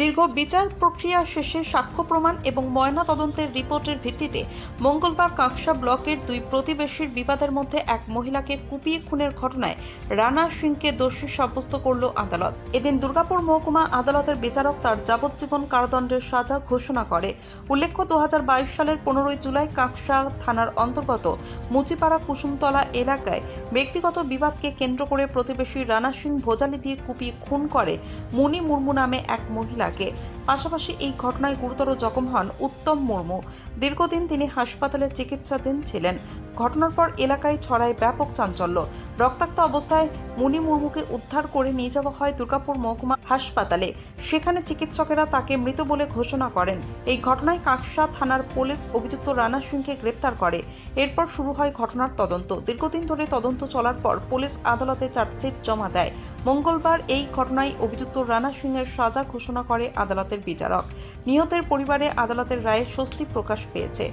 দীর্ঘ বিচার প্রক্রিয়া শেষে সাক্ষ্য প্রমাণ এবং ময়না তদন্তের রিপোর্টের ভিত্তিতে মঙ্গলবার কাকসা ব্লকের দুই প্রতিবেশীর বিবাদের মধ্যে এক মহিলাকে কুপিয়ে খুনের ঘটনায় রানা সিংকে দোষী সাব্যস্ত করল আদালত। এদিন দুর্গাপুর মহকুমা আদালতের বিচারক তার যাবজ্জীবন কারাদণ্ডের সাজা ঘোষণা করে। উল্লেখ্য দু হাজার বাইশ সালের পনেরোই জুলাই কাকসা থানার অন্তর্গত মুচিপাড়া কুসুমতলা এলাকায় ব্যক্তিগত বিবাদকে কেন্দ্র করে প্রতিবেশী রানা সিং ভোজালি দিয়ে কুপিয়ে খুন করে মুনি মুর্মু নামে এক মহিলাকে পাশাপাশি এই ঘটনায় গুরুতর জখম হন উত্তম মুর্মু। দীর্ঘদিন তিনি হাসপাতালে চিকিৎসাধীন ছিলেন। ঘটনার পর এলাকায় ছড়ায় ব্যাপক চাঞ্চল্য। রক্তাক্ত অবস্থায় মুনি মুর্মুকে উদ্ধার করে নিয়ে যাওয়া হয় দুর্গাপুর মহকুমা হাসপাতালে। সেখানে চিকিৎসকেরা তাকে মৃত বলে ঘোষণা করেন। এই ঘটনায় কাকসা থানার পুলিশ অভিযুক্ত রানা সিংকে গ্রেপ্তার করে। এরপর শুরু হয় ঘটনার তদন্ত। দীর্ঘদিন ধরে তদন্ত চলার পর পুলিশ আদালতে চার্জশিট জমা দেয়। মঙ্গলবার এই ঘটনায় অভিযুক্ত রানা সিংয়ের সাজা ঘোষণা করে আদালতের বিচারক। নিহতের পরিবারে আদালতের রায়ে স্বস্তি প্রকাশ পেয়েছে।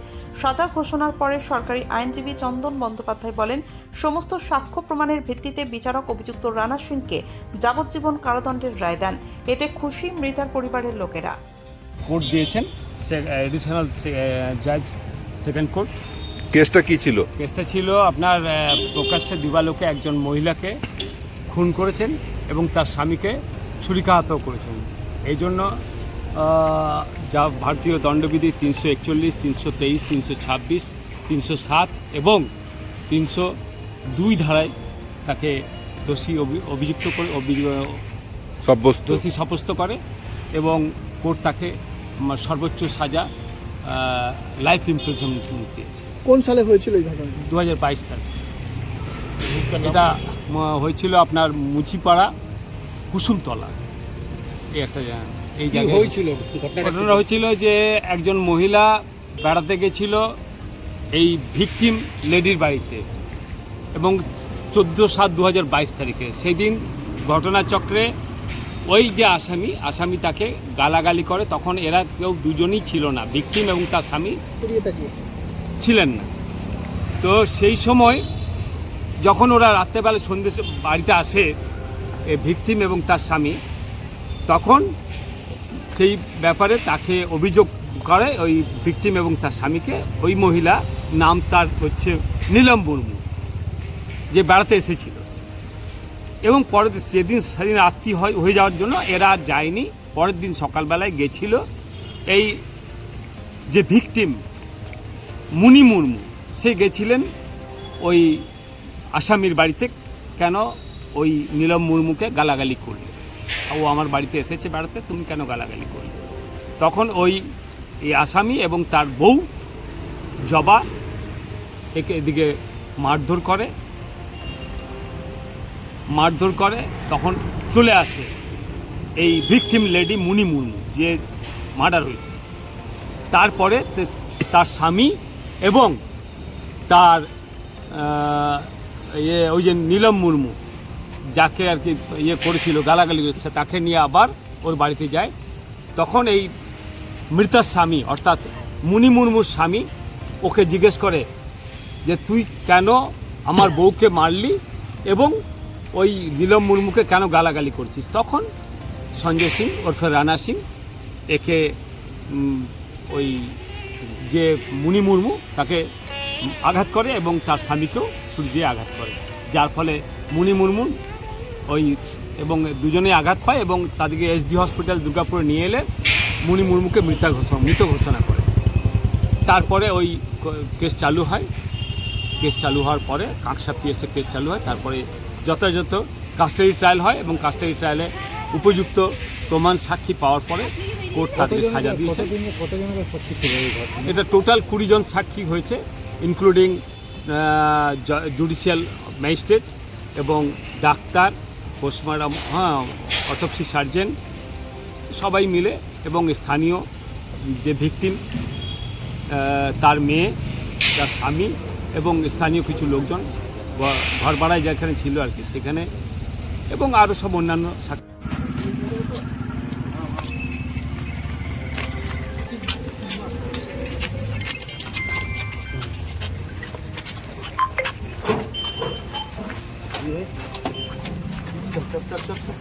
সাজা ঘোষণার পরে সরকারি আইনজীবী চন্দন বন্দ্যোপাধ্যায় বলেন সমস্ত সাক্ষ্য প্রমাণের ভিত্তিতে বিচারক অভিযুক্ত রানা সিংকে যাবজ্জীবন কারাদণ্ডের রায় দেন। এতে খুশি মৃতার পরিবারের লোকেরা। কোর্ট দিয়েছেন এডিশনাল জাজ সেকেন্ড কোর্ট কেসটা কি ছিল? কেসটা ছিল আপনার প্রকাশ্যে দিবালোকে একজন মহিলাকে খুন করেছেন এবং তার স্বামীকে ছুরিকাহত করেছেন। এই জন্য যা ভারতীয় দণ্ডবিধি তিনশো একচল্লিশ তিনশো তেইশ তিনশো ছাব্বিশ তিনশো সাত এবং তিনশো দুই ধারায় তাকে দোষী অভিযুক্ত করে সাব্যস্ত। দোষী সাব্যস্ত করে এবং কোর্ট তাকে সর্বোচ্চ সাজা লাইফ ইমপ্রিজনমেন্ট দিয়েছে কোন সালে হয়েছিল এই ঘটনা দু হাজার বাইশ সালে। এটা হয়েছিল আপনার মুচিপাড়া কুসুমতলা। এই একটা জায়গা- এই জায়গায় হয়েছিল? ঘটনা হয়েছিল যে একজন মহিলা বেড়াতে গেছিল এই ভিকটিম লেডির বাড়িতে এবং চোদ্দ সাত দু হাজার বাইশ তারিখে। সেই দিন ঘটনাচক্রে ওই যে আসামি আসামি তাকে গালাগালি করে তখন এরা কেউ দুজনই ছিল না ভিকটিম এবং তার স্বামী ছিলেন না। তো সেই সময় যখন ওরা রাত্রেবেলা সন্ধ্যে বাড়িতে আসে এ ভিকটিম এবং তার স্বামী তখন সেই ব্যাপারে তাকে অভিযোগ করে ওই ভিকটিম এবং তার স্বামীকে, ওই মহিলা নাম তার হচ্ছে নীলম মুর্মু, যে বেড়াতে এসেছিল। এবং পরের সেদিন সেদিন রাত্রি হয়, হয়ে যাওয়ার জন্য এরা যায়নি। পরের দিন সকালবেলায় গেছিল এই যে ভিকটিম মুনি মুর্মু, সে গেছিলেন ওই আসামির বাড়িতে, কেন ওই নীলম মুর্মুকে গালাগালি করলে। ও আমার বাড়িতে এসেছে বেড়াতে, তুমি কেন গালাগালি করলে? তখন ওই এই আসামি এবং তার বউ জবা একে এদিকে মারধর করে মারধর করে, তখন চলে আসে এই ভিকটিম লেডি মুনি মুর্মু, যে মার্ডার হয়েছে। তারপরে তার স্বামী এবং তার ইয়ে ওই যে নীলম মুর্মু যাকে আর কি ইয়ে করেছিল, গালাগালি করছে, তাকে নিয়ে আবার ওর বাড়িতে যায়। তখন এই মৃতার স্বামী, অর্থাৎ মুনি মুর্মুর স্বামী ওকে জিজ্ঞেস করে যে, তুই কেন আমার বউকে মারলি এবং ওই নীলম মুর্মুকে কেন গালাগালি করছিস? তখন সঞ্জয় সিং ওরফে রানা সিং, একে ওই যে মুনি মুর্মু, তাকে আঘাত করে এবং তার স্বামীকেও ছুরি দিয়ে আঘাত করে। যার ফলে মুনি মুর্মু ওই এবং দুজনে আঘাত পায় এবং তাদেরকে এসডি হসপিটাল দুর্গাপুরে নিয়ে এলে মুনি মুর্মুকে মৃতা ঘোষণা মৃত ঘোষণা করে। তারপরে ওই কেস চালু হয়। কেস চালু হওয়ার পরে কাঁকসা পিএসএ কেস চালু হয়। তারপরে যথাযথ কাস্টাডি ট্রায়াল হয় এবং কাস্টাডি ট্রায়ালে উপযুক্ত প্রমাণ সাক্ষী পাওয়ার পরে কোর্ট তাদেরকে সাজা দিয়েছে। এটা টোটাল কুড়ি জন সাক্ষী হয়েছে ইনক্লুডিং জুডিশিয়াল ম্যাজিস্ট্রেট এবং ডাক্তার পোস্টমর্টম হ্যাঁ অটপসি সার্জেন সবাই মিলে এবং স্থানীয় যে ভিকটিম তার মেয়ে, তার স্বামী এবং স্থানীয় কিছু লোকজন ঘর ভাড়ায় যেখানে ছিল আর কি, সেখানে এবং আরও সব অন্যান্য সাক্ষী